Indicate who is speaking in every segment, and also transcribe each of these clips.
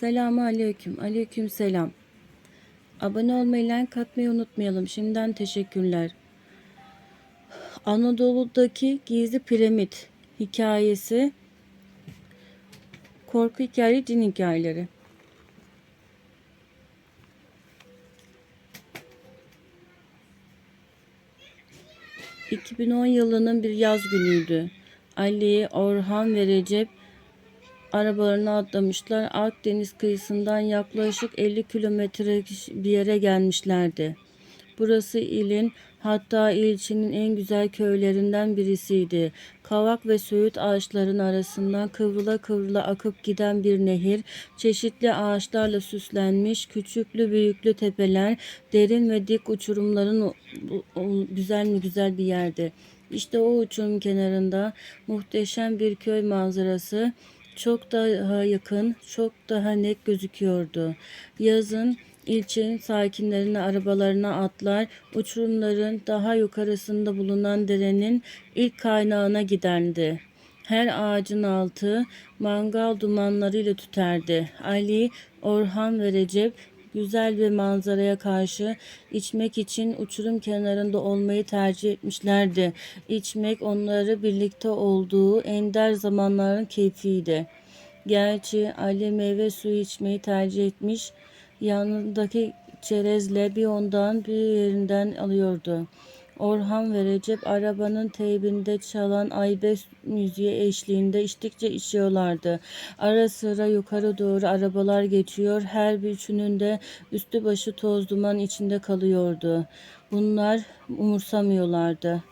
Speaker 1: Selamun aleyküm. Aleyküm selam. Abone olmayı, like atmayı unutmayalım. Şimdiden teşekkürler. Anadolu'daki gizli piramit hikayesi korku hikaye cin hikayeleri. ...2010 yılının bir yaz günüydü. Ali, Orhan ve Recep arabalarına atlamışlar. Akdeniz kıyısından yaklaşık 50 kilometre bir yere gelmişlerdi. Burası ilin hatta ilçenin en güzel köylerinden birisiydi. Kavak ve söğüt ağaçların arasından kıvrıla kıvrıla akıp giden bir nehir, çeşitli ağaçlarla süslenmiş küçüklü büyüklü tepeler, derin ve dik uçurumların güzel mi güzel bir yerdi. İşte o uçurum kenarında muhteşem bir köy manzarası çok daha yakın, çok daha net gözüküyordu. Yazın ilçenin sakinlerine arabalarına atlar, uçurumların daha yukarısında bulunan derenin ilk kaynağına giderdi. Her ağacın altı mangal dumanlarıyla tüterdi. Ali, Orhan ve Recep güzel bir manzaraya karşı içmek için uçurum kenarında olmayı tercih etmişlerdi. İçmek onları birlikte olduğu ender zamanların keyfiydi. Gerçi Ali meyve suyu içmeyi tercih etmiş, yanındaki çerezle bir ondan bir yerinden alıyordu. Orhan ve Recep arabanın teybinde çalan aybeş müziği eşliğinde içtikçe içiyorlardı. Ara sıra yukarı doğru arabalar geçiyor, her bir üçünün de üstü başı toz duman içinde kalıyordu. Bunlar umursamıyorlardı.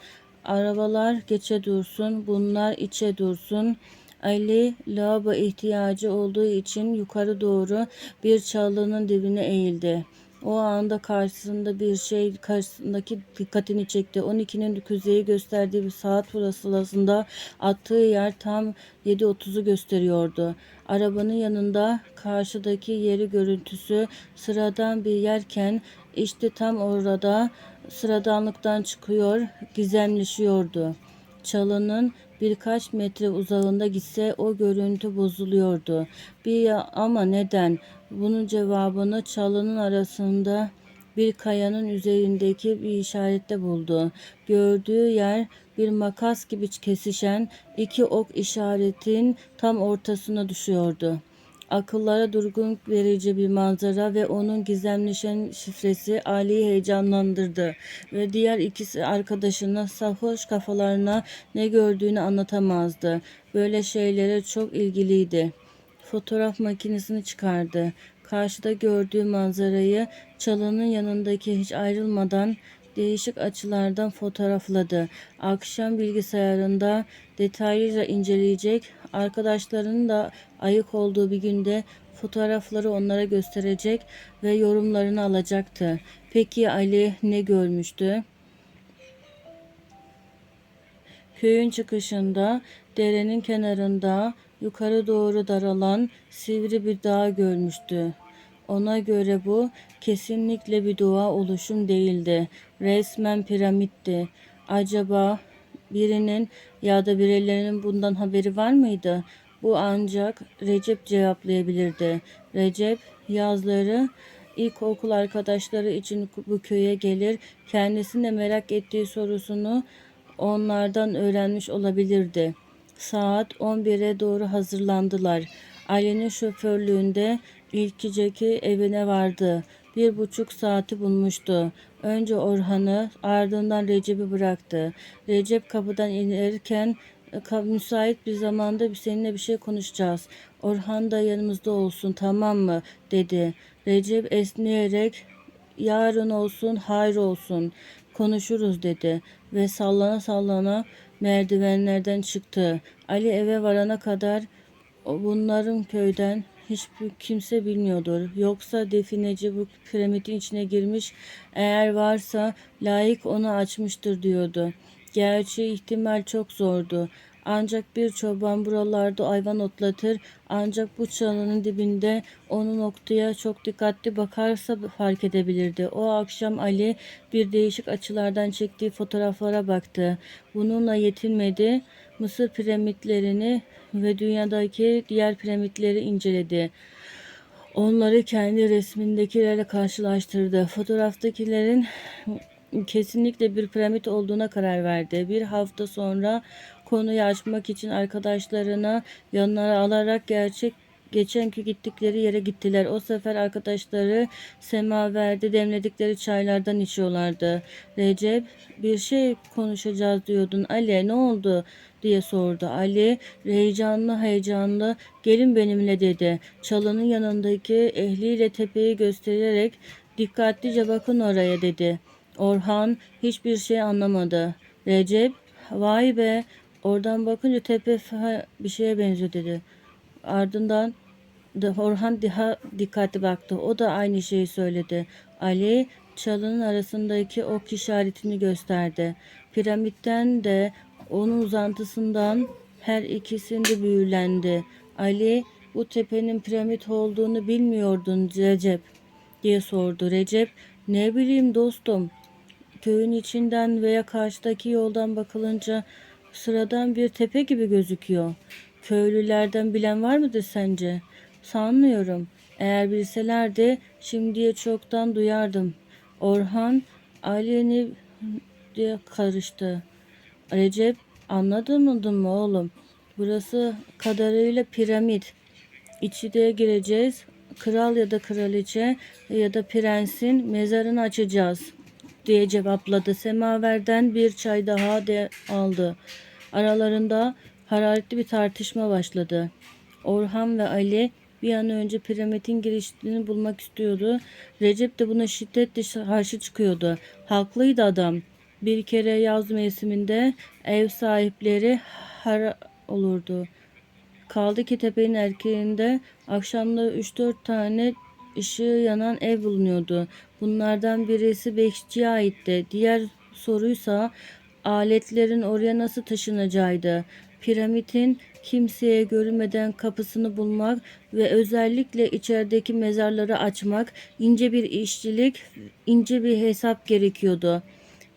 Speaker 1: Arabalar geçe dursun, bunlar içe dursun. Ali lavabo ihtiyacı olduğu için yukarı doğru bir çalının dibine eğildi. O anda karşısında bir şey karşısındaki dikkatini çekti. 12'nin kuzeyi gösterdiği bir saat pusulasında attığı yer tam 7.30'u gösteriyordu. Arabanın yanında karşıdaki yeri görüntüsü sıradan bir yerken işte tam orada sıradanlıktan çıkıyor, gizemleşiyordu. Çalının birkaç metre uzağında gitse o görüntü bozuluyordu. Bir ama neden? Bunun cevabını çalının arasında bir kayanın üzerindeki bir işarette buldu. Gördüğü yer bir makas gibi kesişen iki ok işaretin tam ortasına düşüyordu. Akıllara durgun verici bir manzara ve onun gizemleşen şifresi Ali'yi heyecanlandırdı ve diğer ikisi arkadaşına sarhoş kafalarına ne gördüğünü anlatamazdı. Böyle şeylere çok ilgiliydi. Fotoğraf makinesini çıkardı. Karşıda gördüğü manzarayı çalının yanındaki hiç ayrılmadan değişik açılardan fotoğrafladı. Akşam bilgisayarında detaylıca inceleyecek, arkadaşlarının da ayık olduğu bir günde fotoğrafları onlara gösterecek ve yorumlarını alacaktı. Peki Ali ne görmüştü? Köyün çıkışında derenin kenarında yukarı doğru daralan sivri bir dağ görmüştü. Ona göre bu kesinlikle bir doğa oluşum değildi. Resmen piramitti. Acaba birinin ya da birilerinin bundan haberi var mıydı? Bu ancak Recep cevaplayabilirdi. Recep yazları ilkokul arkadaşları için bu köye gelir. Kendisine merak ettiği sorusunu onlardan öğrenmiş olabilirdi. Saat 11'e doğru hazırlandılar. Ali'nin şoförlüğünde ilkiceki evine vardı. Bir buçuk saati bulmuştu. Önce Orhan'ı ardından Recep'i bıraktı. Recep kapıdan inerken "Ka- müsait bir zamanda seninle bir şey konuşacağız. Orhan da yanımızda olsun tamam mı? dedi. Recep esneyerek yarın olsun hayır olsun konuşuruz dedi ve sallana sallana merdivenlerden çıktı. Ali eve varana kadar bunların köyden hiçbir kimse bilmiyordur. Yoksa defineci bu piramidin içine girmiş eğer varsa layık onu açmıştır diyordu. Gerçi ihtimal çok zordu. Ancak bir çoban buralarda hayvan otlatır ancak bu çalının dibinde onu noktaya çok dikkatli bakarsa fark edebilirdi. O akşam Ali bir değişik açılardan çektiği fotoğraflara baktı. Bununla yetinmedi. Mısır piramitlerini ve dünyadaki diğer piramitleri inceledi. Onları kendi resmindekilerle karşılaştırdı. Fotoğraftakilerin kesinlikle bir piramit olduğuna karar verdi. Bir hafta sonra konuyu açmak için arkadaşlarına yanlara alarak gerçek geçenki gittikleri yere gittiler. O sefer arkadaşları semaverde demledikleri çaylardan içiyorlardı. Recep bir şey konuşacağız diyordun. Ali ne oldu diye sordu. Ali heyecanlı heyecanlı gelin benimle dedi. Çalının yanındaki ehliyle tepeyi göstererek dikkatlice bakın oraya dedi. Orhan hiçbir şey anlamadı. Recep vay be oradan bakınca tepe bir şeye benziyor dedi. Ardından da Orhan daha dikkatli baktı. O da aynı şeyi söyledi. Ali çalının arasındaki ok işaretini gösterdi. Piramitten de onun uzantısından her ikisinde büyülendi. Ali bu tepenin piramit olduğunu bilmiyordun Recep diye sordu. Recep ne bileyim dostum köyün içinden veya karşıdaki yoldan bakılınca sıradan bir tepe gibi gözüküyor. Köylülerden bilen var mıdır sence? Sanmıyorum. Eğer bilselerdi şimdiye çoktan duyardım. Orhan Ali'ni diye karıştı. Recep anladın mı oğlum? Burası kadarıyla piramit. İçine gireceğiz. Kral ya da kraliçe ya da prensin mezarını açacağız diye cevapladı. Semaverden bir çay daha de aldı. Aralarında hararetli bir tartışma başladı. Orhan ve Ali bir an önce piramidin girişini bulmak istiyordu. Recep de buna şiddetle karşı çıkıyordu. Haklıydı adam. Bir kere yaz mevsiminde ev sahipleri hara olurdu. Kaldı ki tepenin erkeğinde akşamda 3-4 tane ışığı yanan ev bulunuyordu. Bunlardan birisi bekçiye aitti. Diğer soruysa aletlerin oraya nasıl taşınacağıydı. Piramidin kimseye görünmeden kapısını bulmak ve özellikle içerideki mezarları açmak ince bir işçilik, ince bir hesap gerekiyordu.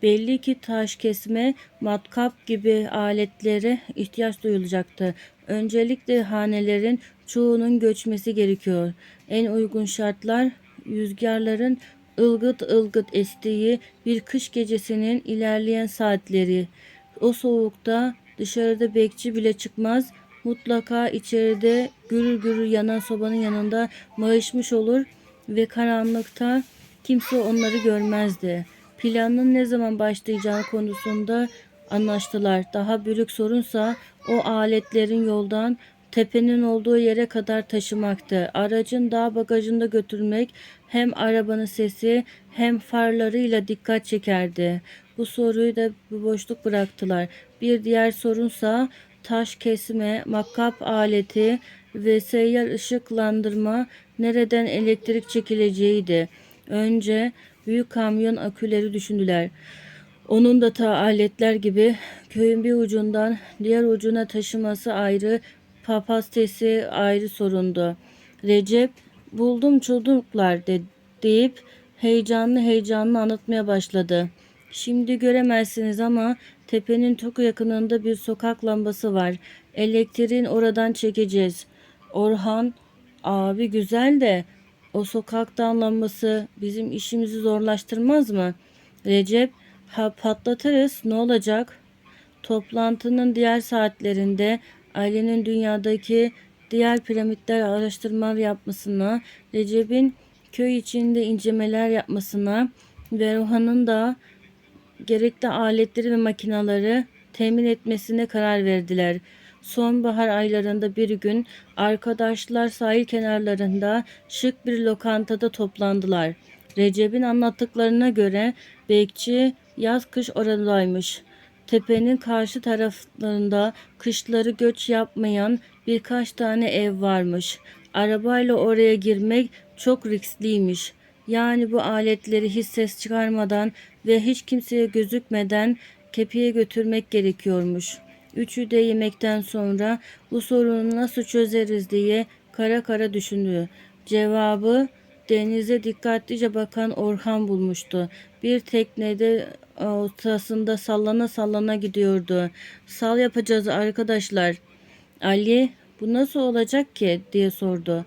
Speaker 1: Belli ki taş kesme, matkap gibi aletlere ihtiyaç duyulacaktı. Öncelikle hanelerin çoğunun göçmesi gerekiyor. En uygun şartlar rüzgarların ılgıt ılgıt estiği bir kış gecesinin ilerleyen saatleri. O soğukta dışarıda bekçi bile çıkmaz. Mutlaka içeride gürür gürür yanan sobanın yanında mayışmış olur ve karanlıkta kimse onları görmezdi. Planın ne zaman başlayacağı konusunda anlaştılar. Daha büyük sorunsa o aletlerin yoldan tepenin olduğu yere kadar taşımaktı. Aracın dağ bagajında götürmek hem arabanın sesi hem farlarıyla dikkat çekerdi. Bu soruyu da bir boşluk bıraktılar. Bir diğer sorunsa taş kesme, makkap aleti ve seyyar ışıklandırma nereden elektrik çekileceğiydi. Önce büyük kamyon aküleri düşündüler. Onun da ta aletler gibi köyün bir ucundan diğer ucuna taşıması ayrı, papastesi ayrı sorundu. Recep buldum çocuklar de, deyip heyecanlı heyecanlı anlatmaya başladı. Şimdi göremezsiniz ama tepenin çok yakınında bir sokak lambası var. Elektriğin oradan çekeceğiz. Orhan abi güzel de o sokaktan lambası bizim işimizi zorlaştırmaz mı? Recep ha patlatırız ne olacak? Toplantının diğer saatlerinde ailenin dünyadaki diğer piramitler araştırmalar yapmasına, Recep'in köy içinde incelemeler yapmasına ve Rohan'ın da gerekli aletleri ve makinaları temin etmesine karar verdiler. Sonbahar aylarında bir gün arkadaşlar sahil kenarlarında şık bir lokantada toplandılar. Recep'in anlattıklarına göre bekçi yaz kış oradaymış. Tepenin karşı taraflarında kışları göç yapmayan birkaç tane ev varmış. Arabayla oraya girmek çok riskliymiş. Yani bu aletleri hiç ses çıkarmadan ve hiç kimseye gözükmeden kepiye götürmek gerekiyormuş. Üçü de yemekten sonra bu sorunu nasıl çözeriz diye kara kara düşündü. Cevabı denize dikkatlice bakan Orhan bulmuştu. Bir teknede ortasında sallana sallana gidiyordu. Sal yapacağız arkadaşlar. Ali bu nasıl olacak ki diye sordu.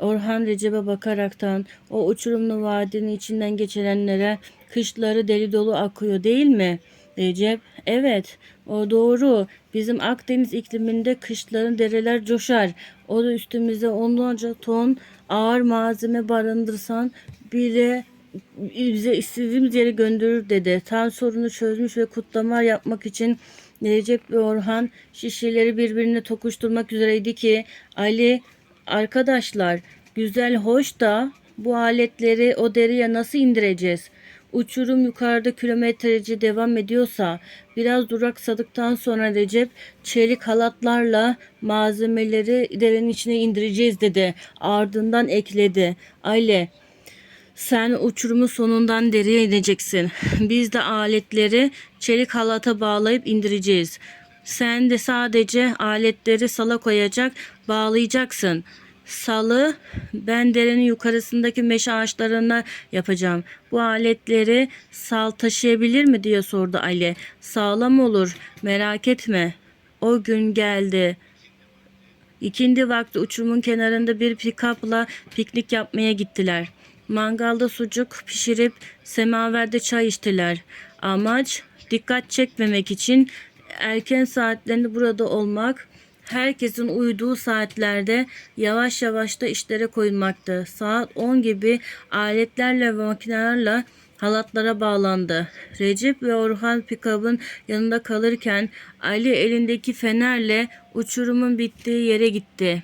Speaker 1: Orhan Recep'e bakaraktan o uçurumlu vadinin içinden geçirenlere kışları deli dolu akıyor değil mi? Recep, evet o doğru. Bizim Akdeniz ikliminde kışların dereler coşar. O da üstümüze onlarca ton ağır malzeme barındırsan bile bize istediğimiz yere gönderir dedi. Tan sorunu çözmüş ve kutlama yapmak için Recep ve Orhan şişeleri birbirine tokuşturmak üzereydi ki Ali arkadaşlar güzel hoş da bu aletleri o deriye nasıl indireceğiz? Uçurum yukarıda kilometrece devam ediyorsa biraz duraksadıktan sonra Recep çelik halatlarla malzemeleri derenin içine indireceğiz dedi. Ardından ekledi. Aile sen uçurumun sonundan deriye ineceksin. Biz de aletleri çelik halata bağlayıp indireceğiz. Sen de sadece aletleri sala koyacak, bağlayacaksın. Salı ben derenin yukarısındaki meşe ağaçlarına yapacağım. Bu aletleri sal taşıyabilir mi diye sordu Ali. Sağlam olur merak etme. O gün geldi. İkindi vakti uçurumun kenarında bir pikapla piknik yapmaya gittiler. Mangalda sucuk pişirip semaverde çay içtiler. Amaç dikkat çekmemek için erken saatlerinde burada olmak, herkesin uyuduğu saatlerde yavaş yavaş da işlere koyulmaktı. Saat 10 gibi aletlerle ve makinelerle halatlara bağlandı. Recep ve Orhan pikabın yanında kalırken Ali elindeki fenerle uçurumun bittiği yere gitti.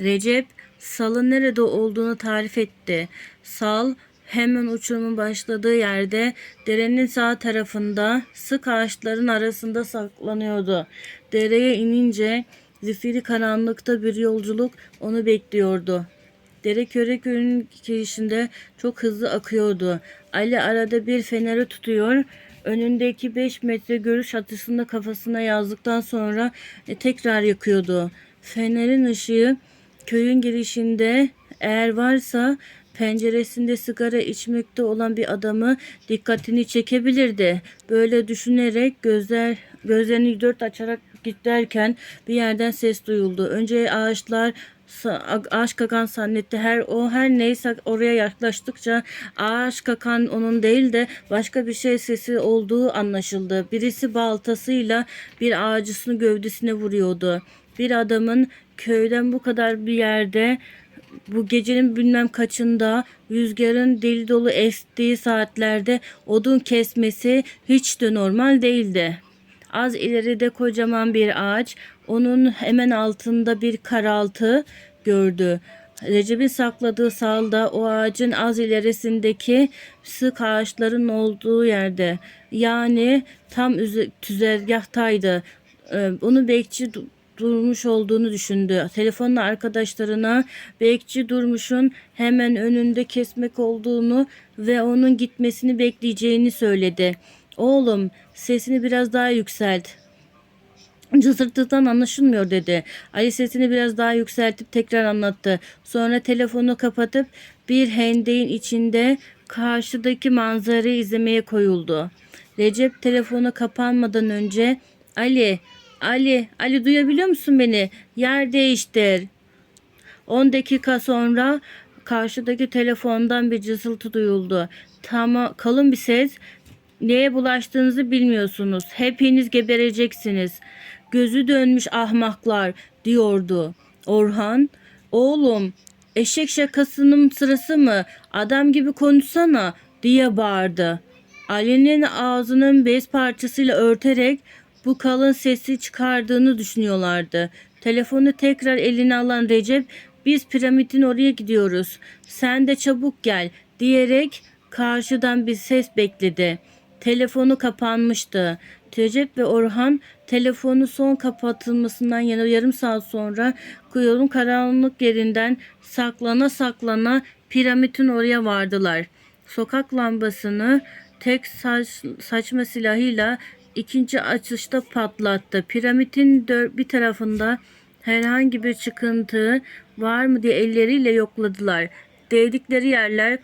Speaker 1: Recep salın nerede olduğunu tarif etti. Sal hemen uçurumun başladığı yerde derenin sağ tarafında sık ağaçların arasında saklanıyordu. Dereye inince zifiri karanlıkta bir yolculuk onu bekliyordu. Dere köre köyünün girişinde çok hızlı akıyordu. Ali arada bir feneri tutuyor. Önündeki 5 metre görüş açısında kafasına yazdıktan sonra e, tekrar yakıyordu. Fenerin ışığı köyün girişinde eğer varsa penceresinde sigara içmekte olan bir adamı dikkatini çekebilirdi. Böyle düşünerek gözler gözlerini dört açarak giderken bir yerden ses duyuldu. Önce ağaçlar ağaç kakan zannetti. Her o her neyse oraya yaklaştıkça ağaç kakan onun değil de başka bir şey sesi olduğu anlaşıldı. Birisi baltasıyla bir ağacısını gövdesine vuruyordu. Bir adamın köyden bu kadar bir yerde bu gecenin bilmem kaçında rüzgarın deli dolu estiği saatlerde odun kesmesi hiç de normal değildi. Az ileride kocaman bir ağaç, onun hemen altında bir karaltı gördü. Recep'in sakladığı salda o ağacın az ilerisindeki sık ağaçların olduğu yerde. Yani tam üze- tüzergahtaydı. Ee, Onu bekçi durmuş olduğunu düşündü. Telefonla arkadaşlarına bekçi durmuşun hemen önünde kesmek olduğunu ve onun gitmesini bekleyeceğini söyledi. Oğlum sesini biraz daha yükselt. Cızırtıdan anlaşılmıyor dedi. Ali sesini biraz daha yükseltip tekrar anlattı. Sonra telefonu kapatıp bir hendeğin içinde karşıdaki manzarayı izlemeye koyuldu. Recep telefonu kapanmadan önce Ali, Ali, Ali duyabiliyor musun beni? Yer değiştir. 10 dakika sonra karşıdaki telefondan bir cızıltı duyuldu. Tamam, kalın bir ses. Neye bulaştığınızı bilmiyorsunuz. Hepiniz gebereceksiniz. Gözü dönmüş ahmaklar diyordu. Orhan, oğlum eşek şakasının sırası mı? Adam gibi konuşsana diye bağırdı. Ali'nin ağzının bez parçasıyla örterek bu kalın sesi çıkardığını düşünüyorlardı. Telefonu tekrar eline alan Recep biz piramidin oraya gidiyoruz. Sen de çabuk gel diyerek karşıdan bir ses bekledi. Telefonu kapanmıştı. Recep ve Orhan telefonu son kapatılmasından yarım saat sonra yolun karanlık yerinden saklana saklana piramidin oraya vardılar. Sokak lambasını tek saç, saçma silahıyla ikinci açışta patlattı. Piramidin dör- bir tarafında herhangi bir çıkıntı var mı diye elleriyle yokladılar. Değdikleri yerler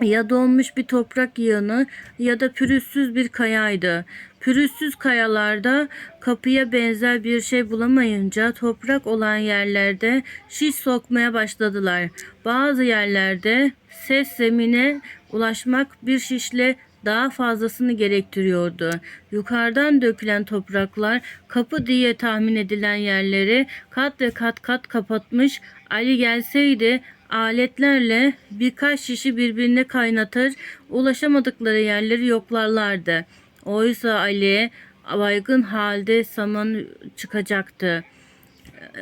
Speaker 1: ya donmuş bir toprak yığını ya da pürüzsüz bir kayaydı. Pürüzsüz kayalarda kapıya benzer bir şey bulamayınca toprak olan yerlerde şiş sokmaya başladılar. Bazı yerlerde ses zemine ulaşmak bir şişle daha fazlasını gerektiriyordu. Yukarıdan dökülen topraklar kapı diye tahmin edilen yerleri kat ve kat kat kapatmış. Ali gelseydi aletlerle birkaç şişi birbirine kaynatır, ulaşamadıkları yerleri yoklarlardı. Oysa Ali baygın halde saman çıkacaktı.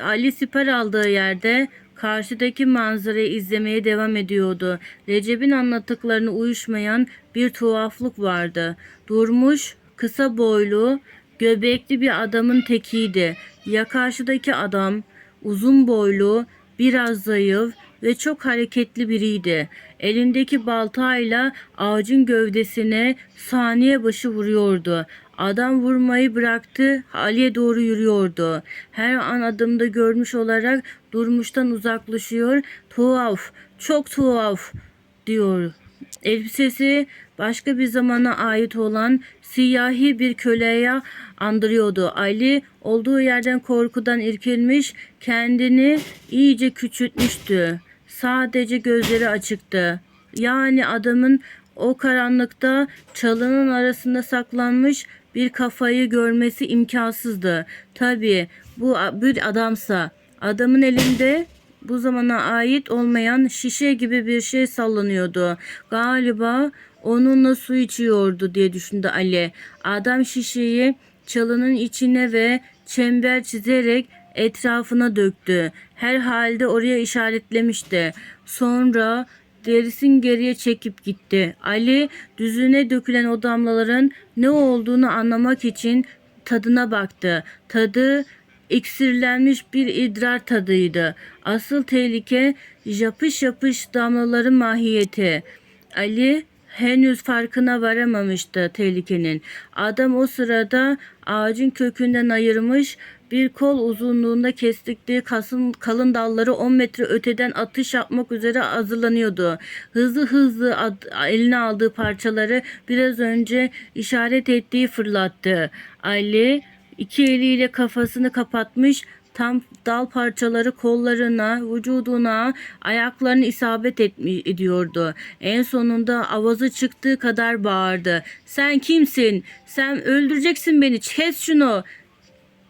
Speaker 1: Ali siper aldığı yerde karşıdaki manzarayı izlemeye devam ediyordu. Recep'in anlattıklarına uyuşmayan bir tuhaflık vardı. Durmuş, kısa boylu, göbekli bir adamın tekiydi. Ya karşıdaki adam uzun boylu, biraz zayıf ve çok hareketli biriydi. Elindeki baltayla ağacın gövdesine saniye başı vuruyordu. Adam vurmayı bıraktı, Ali'ye doğru yürüyordu. Her an adımda görmüş olarak durmuştan uzaklaşıyor. Tuhaf, çok tuhaf diyor. Elbisesi başka bir zamana ait olan siyahi bir köleye andırıyordu. Ali olduğu yerden korkudan irkilmiş, kendini iyice küçültmüştü. Sadece gözleri açıktı. Yani adamın o karanlıkta çalının arasında saklanmış bir kafayı görmesi imkansızdı. Tabii bu bir adamsa adamın elinde bu zamana ait olmayan şişe gibi bir şey sallanıyordu. Galiba onunla su içiyordu diye düşündü Ali. Adam şişeyi çalının içine ve çember çizerek etrafına döktü. Herhalde oraya işaretlemişti. Sonra derisin geriye çekip gitti. Ali düzüne dökülen o damlaların ne olduğunu anlamak için tadına baktı. Tadı iksirlenmiş bir idrar tadıydı. Asıl tehlike yapış yapış damlaların mahiyeti. Ali henüz farkına varamamıştı tehlikenin. Adam o sırada ağacın kökünden ayırmış bir kol uzunluğunda kestikleri kasın, kalın dalları 10 metre öteden atış yapmak üzere hazırlanıyordu. Hızlı hızlı ad- eline aldığı parçaları biraz önce işaret ettiği fırlattı. Ali iki eliyle kafasını kapatmış tam dal parçaları kollarına, vücuduna, ayaklarını isabet etmi- ediyordu. En sonunda avazı çıktığı kadar bağırdı. Sen kimsin? Sen öldüreceksin beni. Kes şunu.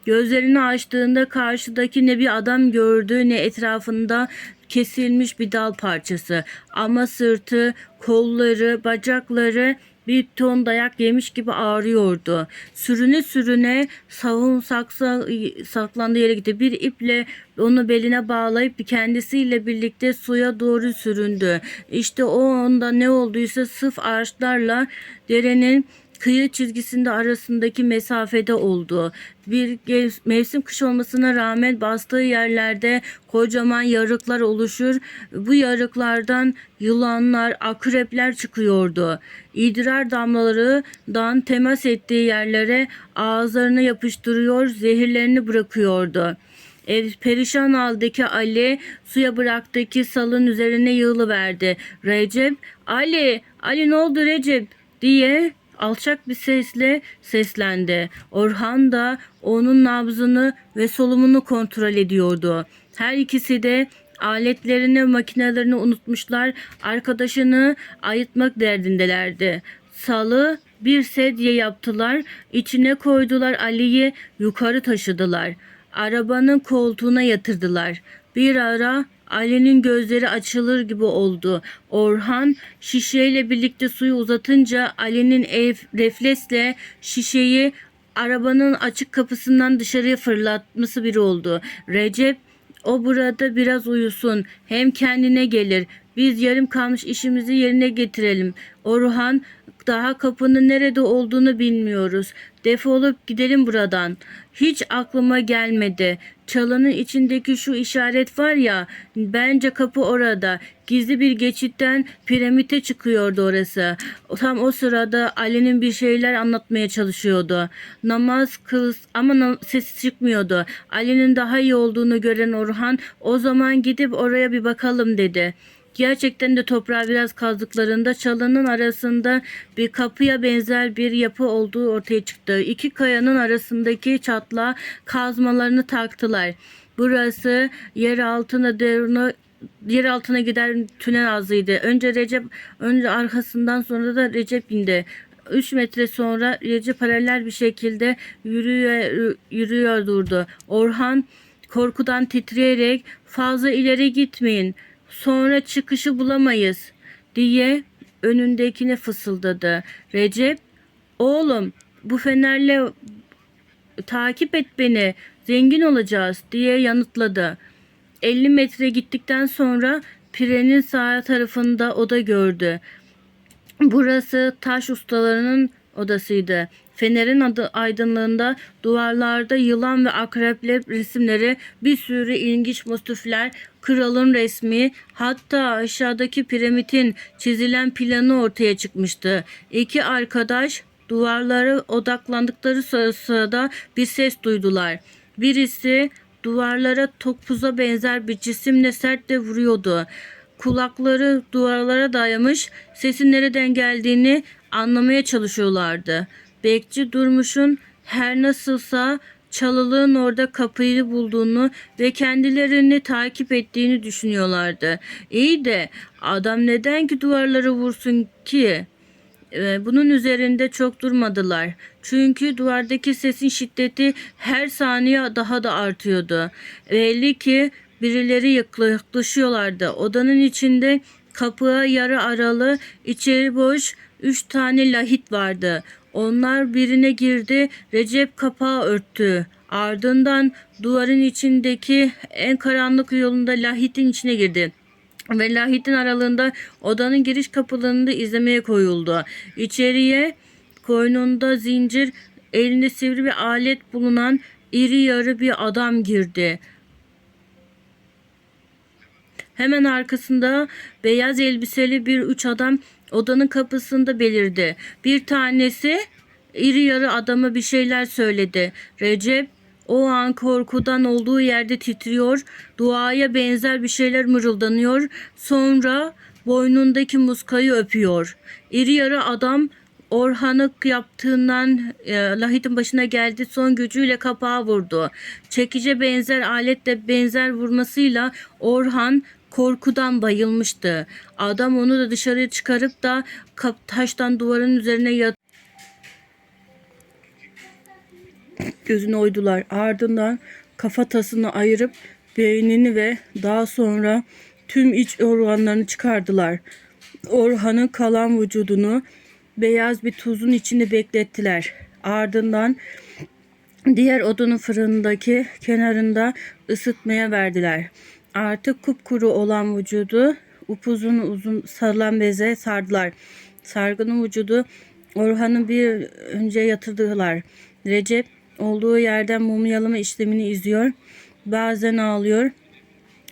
Speaker 1: Gözlerini açtığında karşıdaki ne bir adam gördü ne etrafında kesilmiş bir dal parçası. Ama sırtı, kolları, bacakları bir ton dayak yemiş gibi ağrıyordu. Sürüne sürüne savun saksa, saklandığı yere gitti. Bir iple onu beline bağlayıp kendisiyle birlikte suya doğru süründü. İşte o anda ne olduysa sıf ağaçlarla derenin kıyı çizgisinde arasındaki mesafede oldu. Bir mevsim kış olmasına rağmen bastığı yerlerde kocaman yarıklar oluşur. Bu yarıklardan yılanlar, akrepler çıkıyordu. İdrar damlalarından temas ettiği yerlere ağızlarına yapıştırıyor, zehirlerini bırakıyordu. Ev perişan haldeki Ali suya bıraktığı salın üzerine yığılıverdi. Recep, Ali, Ali ne oldu Recep diye alçak bir sesle seslendi. Orhan da onun nabzını ve solumunu kontrol ediyordu. Her ikisi de aletlerini, makinelerini unutmuşlar, arkadaşını ayıtmak derdindelerdi. Salı bir sedye yaptılar, içine koydular Ali'yi yukarı taşıdılar. Arabanın koltuğuna yatırdılar. Bir ara Ali'nin gözleri açılır gibi oldu. Orhan şişeyle birlikte suyu uzatınca Ali'nin refleksle şişeyi arabanın açık kapısından dışarıya fırlatması bir oldu. Recep o burada biraz uyusun. Hem kendine gelir. Biz yarım kalmış işimizi yerine getirelim. Orhan daha kapının nerede olduğunu bilmiyoruz. Defolup gidelim buradan. Hiç aklıma gelmedi. Çalının içindeki şu işaret var ya, bence kapı orada. Gizli bir geçitten piramite çıkıyordu orası. Tam o sırada Ali'nin bir şeyler anlatmaya çalışıyordu. Namaz kıl ama na- sesi çıkmıyordu. Ali'nin daha iyi olduğunu gören Orhan o zaman gidip oraya bir bakalım dedi. Gerçekten de toprağı biraz kazdıklarında çalının arasında bir kapıya benzer bir yapı olduğu ortaya çıktı. İki kayanın arasındaki çatlağa kazmalarını taktılar. Burası yer altına derine yer altına giden tünel ağzıydı. Önce Recep, önce arkasından sonra da Recep indi. 3 metre sonra Recep paralel bir şekilde yürüyor, yürüyor durdu. Orhan korkudan titreyerek fazla ileri gitmeyin. Sonra çıkışı bulamayız diye önündekine fısıldadı. Recep oğlum bu fenerle takip et beni zengin olacağız diye yanıtladı. 50 metre gittikten sonra pirenin sağ tarafında oda gördü. Burası taş ustalarının odasıydı. Fenerin adı aydınlığında duvarlarda yılan ve akrepler resimleri, bir sürü ilginç motifler, kralın resmi, hatta aşağıdaki piramidin çizilen planı ortaya çıkmıştı. İki arkadaş duvarlara odaklandıkları sıra- sırada bir ses duydular. Birisi duvarlara topuza benzer bir cisimle sertle vuruyordu. Kulakları duvarlara dayamış, sesin nereden geldiğini anlamaya çalışıyorlardı. Bekçi Durmuş'un her nasılsa çalılığın orada kapıyı bulduğunu ve kendilerini takip ettiğini düşünüyorlardı. İyi de adam neden ki duvarları vursun ki? Ee, Bunun üzerinde çok durmadılar. Çünkü duvardaki sesin şiddeti her saniye daha da artıyordu. Belli ki birileri yakla- yaklaşıyorlardı. Odanın içinde kapıya yarı aralı, içeri boş üç tane lahit vardı. Onlar birine girdi, Recep kapağı örttü. Ardından duvarın içindeki en karanlık yolunda lahitin içine girdi ve lahitin aralığında odanın giriş kapılarını da izlemeye koyuldu. İçeriye koynunda zincir, elinde sivri bir alet bulunan iri yarı bir adam girdi. Hemen arkasında beyaz elbiseli bir üç adam odanın kapısında belirdi. Bir tanesi iri yarı adama bir şeyler söyledi. Recep o an korkudan olduğu yerde titriyor, duaya benzer bir şeyler mırıldanıyor. Sonra boynundaki muskayı öpüyor. İri yarı adam Orhan'ı yaptığından e, Lahit'in başına geldi son gücüyle kapağı vurdu. Çekice benzer aletle benzer vurmasıyla Orhan korkudan bayılmıştı. Adam onu da dışarı çıkarıp da taştan duvarın üzerine yat gözünü oydular. Ardından kafatasını ayırıp beynini ve daha sonra tüm iç organlarını çıkardılar. Orhan'ın kalan vücudunu beyaz bir tuzun içinde beklettiler. Ardından diğer odunun fırındaki kenarında ısıtmaya verdiler. Artık kupkuru olan vücudu upuzun uzun sarılan beze sardılar. Sargının vücudu Orhan'ı bir önce yatırdılar. Recep olduğu yerden mumyalama işlemini izliyor. Bazen ağlıyor.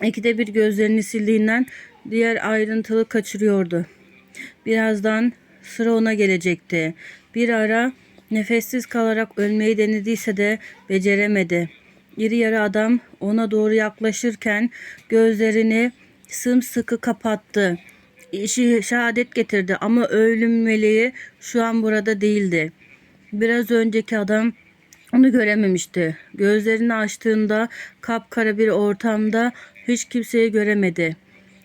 Speaker 1: İkide bir gözlerini sildiğinden diğer ayrıntılı kaçırıyordu. Birazdan sıra ona gelecekti. Bir ara nefessiz kalarak ölmeyi denediyse de beceremedi. İri yarı adam ona doğru yaklaşırken gözlerini sımsıkı kapattı. İşi şehadet getirdi ama ölüm meleği şu an burada değildi. Biraz önceki adam onu görememişti. Gözlerini açtığında kapkara bir ortamda hiç kimseyi göremedi.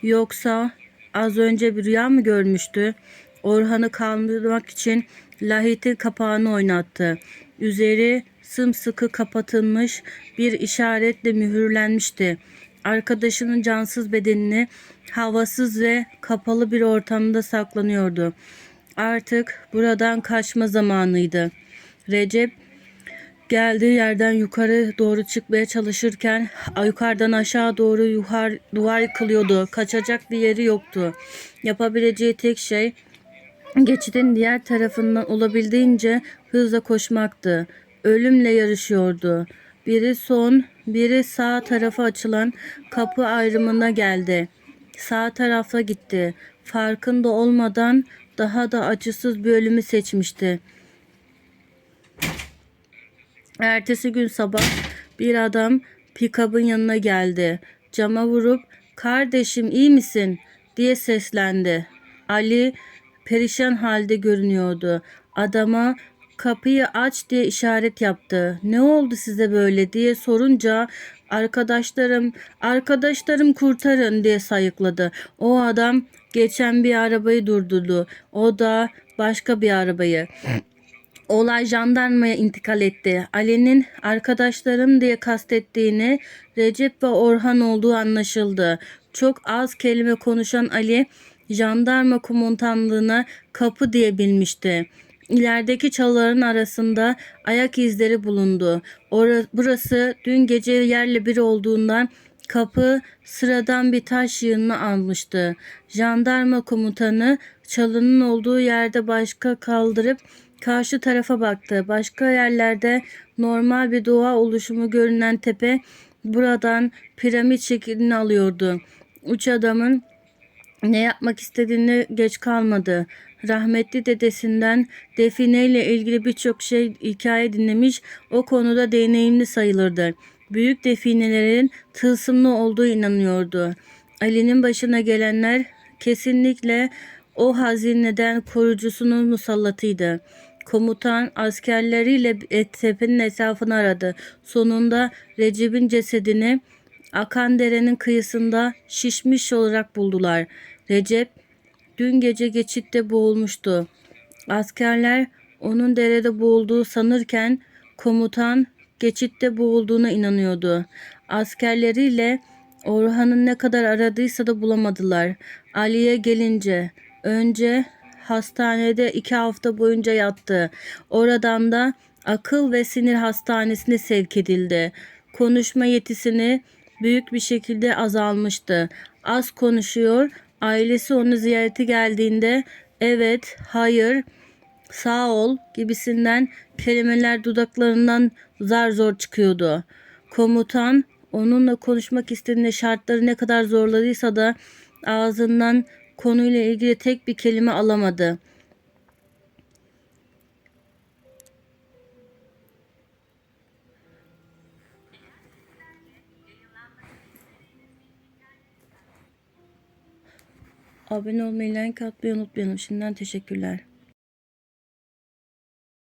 Speaker 1: Yoksa az önce bir rüya mı görmüştü? Orhan'ı kandırmak için lahitin kapağını oynattı. Üzeri sımsıkı kapatılmış bir işaretle mühürlenmişti. Arkadaşının cansız bedenini havasız ve kapalı bir ortamda saklanıyordu. Artık buradan kaçma zamanıydı. Recep geldiği yerden yukarı doğru çıkmaya çalışırken yukarıdan aşağı doğru yuhar, duvar yıkılıyordu. Kaçacak bir yeri yoktu. Yapabileceği tek şey geçidin diğer tarafından olabildiğince hızla koşmaktı. Ölümle yarışıyordu. Biri son, biri sağ tarafa açılan kapı ayrımına geldi. Sağ tarafa gitti. Farkında olmadan daha da acısız bir ölümü seçmişti. Ertesi gün sabah bir adam pikabın yanına geldi. Cama vurup kardeşim iyi misin diye seslendi. Ali perişan halde görünüyordu. Adama kapıyı aç diye işaret yaptı. Ne oldu size böyle diye sorunca arkadaşlarım arkadaşlarım kurtarın diye sayıkladı. O adam geçen bir arabayı durdurdu. O da başka bir arabayı. Olay jandarmaya intikal etti. Ali'nin arkadaşlarım diye kastettiğini Recep ve Orhan olduğu anlaşıldı. Çok az kelime konuşan Ali jandarma komutanlığına kapı diye bilmişti. İlerideki çalıların arasında ayak izleri bulundu. Ora- burası dün gece yerle bir olduğundan kapı sıradan bir taş yığınını almıştı. Jandarma komutanı çalının olduğu yerde başka kaldırıp karşı tarafa baktı. Başka yerlerde normal bir doğa oluşumu görünen tepe buradan piramit şeklini alıyordu. Üç adamın ne yapmak istediğini geç kalmadı. Rahmetli dedesinden defineyle ilgili birçok şey hikaye dinlemiş, o konuda deneyimli sayılırdı. Büyük definelerin tılsımlı olduğu inanıyordu. Ali'nin başına gelenler kesinlikle o hazineden korucusunun musallatıydı. Komutan askerleriyle tepenin etrafını aradı. Sonunda Recep'in cesedini akan derenin kıyısında şişmiş olarak buldular. Recep dün gece geçitte boğulmuştu. Askerler onun derede boğulduğu sanırken komutan geçitte boğulduğuna inanıyordu. Askerleriyle Orhan'ın ne kadar aradıysa da bulamadılar. Ali'ye gelince önce hastanede iki hafta boyunca yattı. Oradan da akıl ve sinir hastanesine sevk edildi. Konuşma yetisini büyük bir şekilde azalmıştı. Az konuşuyor. Ailesi onu ziyarete geldiğinde evet, hayır, sağ ol gibisinden kelimeler dudaklarından zar zor çıkıyordu. Komutan onunla konuşmak istediğinde şartları ne kadar zorladıysa da ağzından konuyla ilgili tek bir kelime alamadı. Abone olmayı, like atmayı unutmayalım. Şimdiden teşekkürler.